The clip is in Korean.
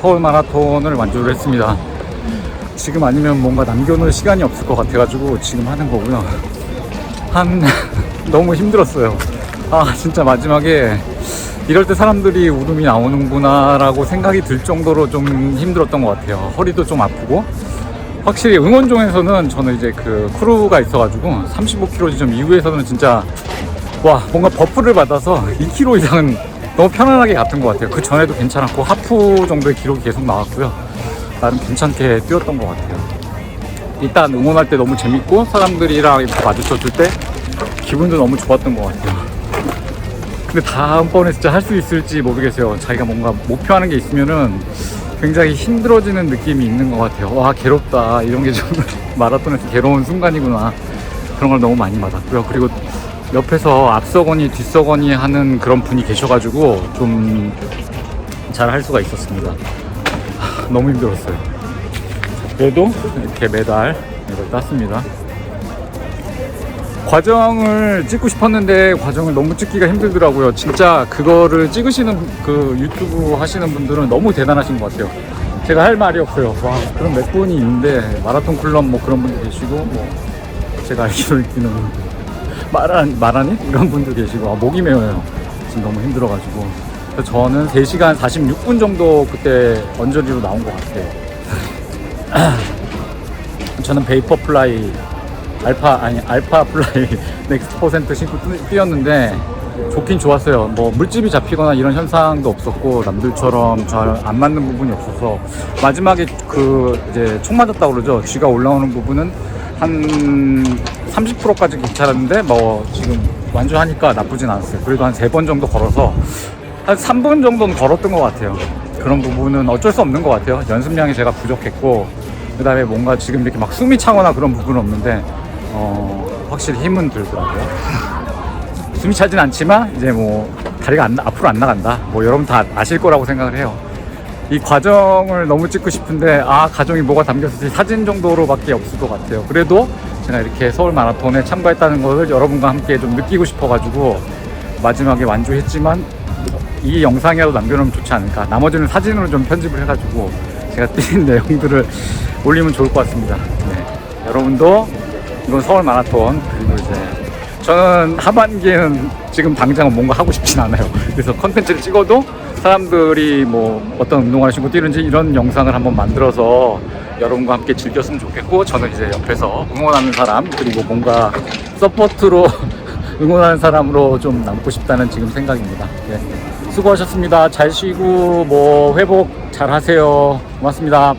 서울 마라톤을 완주를 했습니다. 지금 아니면 뭔가 남겨놓을 시간이 없을 것 같아가지고 지금 하는 거고요. 한 너무 힘들었어요. 아 진짜 마지막에 이럴 때 사람들이 울음이 나오는구나라고 생각이 들 정도로 좀 힘들었던 것 같아요. 허리도 좀 아프고 확실히 응원종에서는 저는 이제 그 크루가 있어가지고 35km 지점 이후에서는 진짜 와 뭔가 버프를 받아서 2km 이상은 너무 편안하게 갔던 것 같아요. 그 전에도 괜찮았고 하프 정도의 기록이 계속 나왔고요. 나름 괜찮게 뛰었던 것 같아요. 일단 응원할 때 너무 재밌고 사람들이랑 이렇게 마주쳤을 때 기분도 너무 좋았던 것 같아요. 근데 다음번에 진짜 할 수 있을지 모르겠어요. 자기가 뭔가 목표하는 게 있으면은 굉장히 힘들어지는 느낌이 있는 것 같아요. 와, 괴롭다. 이런 게 좀 마라톤에서 괴로운 순간이구나. 그런 걸 너무 많이 받았고요. 그리고 옆에서 앞서거니 뒤서거니 하는 그런 분이 계셔가지고 좀 잘 할 수가 있었습니다. 하, 너무 힘들었어요. 그래도 이렇게 메달 이걸 땄습니다. 과정을 찍고 싶었는데 과정을 너무 찍기가 힘들더라고요. 진짜 그거를 찍으시는 그 유튜브 하시는 분들은 너무 대단하신 것 같아요. 제가 할 말이 없어요. 와 그런 몇 분이 있는데 마라톤 클럽 뭐 그런 분도 계시고 뭐 제가 알기로 있기는 말안 말하니 이런 분도 계시고 아, 목이 메어요. 지금 너무 힘들어가지고 그래서 저는 3시간 46분 정도 그때 언저리로 나온 것 같아요. 저는 베이퍼 플라이 알파 아니 알파 플라이 넥스트 퍼센트 신고 뛰- 뛰었는데 좋긴 좋았어요. 뭐 물집이 잡히거나 이런 현상도 없었고 남들처럼 잘 안 맞는 부분이 없어서 마지막에 그 이제 총 맞았다 고 그러죠. 쥐가 올라오는 부분은 한 30%까지 괜찮았는데 뭐 지금 완주하니까 나쁘진 않았어요. 그래도 한 세 번 정도 걸어서 한 3분 정도는 걸었던 것 같아요. 그런 부분은 어쩔 수 없는 것 같아요. 연습량이 제가 부족했고 그 다음에 뭔가 지금 이렇게 막 숨이 차거나 그런 부분은 없는데 어, 확실히 힘은 들더라고요. 숨이 차진 않지만 이제 뭐 다리가 안 나- 앞으로 안 나간다. 뭐 여러분 다 아실 거라고 생각을 해요. 이 과정을 너무 찍고 싶은데 아 과정이 뭐가 담겼을지 사진 정도로밖에 없을 것 같아요. 그래도 제가 이렇게 서울 마라톤에 참가했다는 것을 여러분과 함께 좀 느끼고 싶어가지고 마지막에 완주했지만 이 영상이라도 남겨놓으면 좋지 않을까. 나머지는 사진으로 좀 편집을 해가지고 제가 뛴 내용들을 올리면 좋을 것 같습니다. 네. 여러분도 이번 서울 마라톤 그리고 이제 저는 하반기에는 지금 당장은 뭔가 하고 싶진 않아요. 그래서 컨텐츠를 찍어도 사람들이 뭐 어떤 운동을 하시고 뛰는지 이런 영상을 한번 만들어서 여러분과 함께 즐겼으면 좋겠고 저는 이제 옆에서 응원하는 사람 그리고 뭔가 서포트로 응원하는 사람으로 좀 남고 싶다는 지금 생각입니다. 네. 수고하셨습니다. 잘 쉬고 뭐 회복 잘 하세요. 고맙습니다.